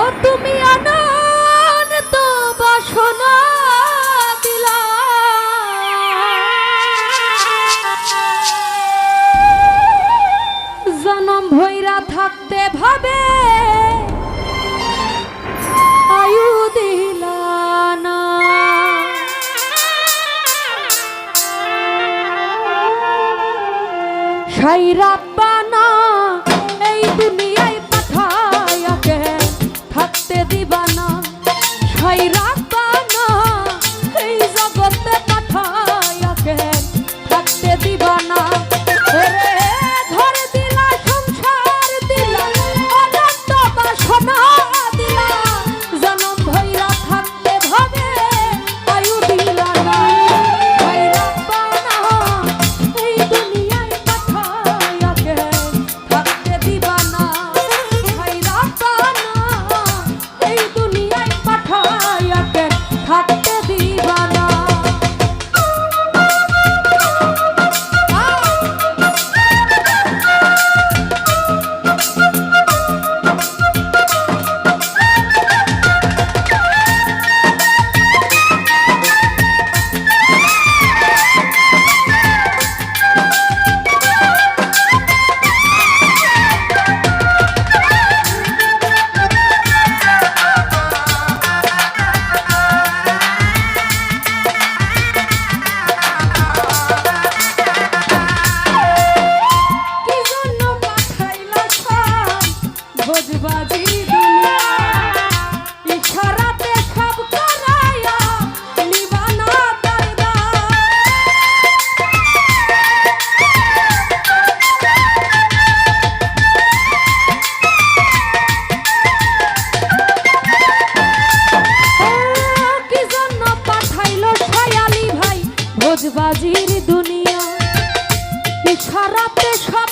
ও তুমি অনন্ত বাসনা দিলা। জনম ভৈরা থাকতে ভাবে আয়ু দিলা না। সাইরাপ্পা হাই রাব্বানা সারাতে সব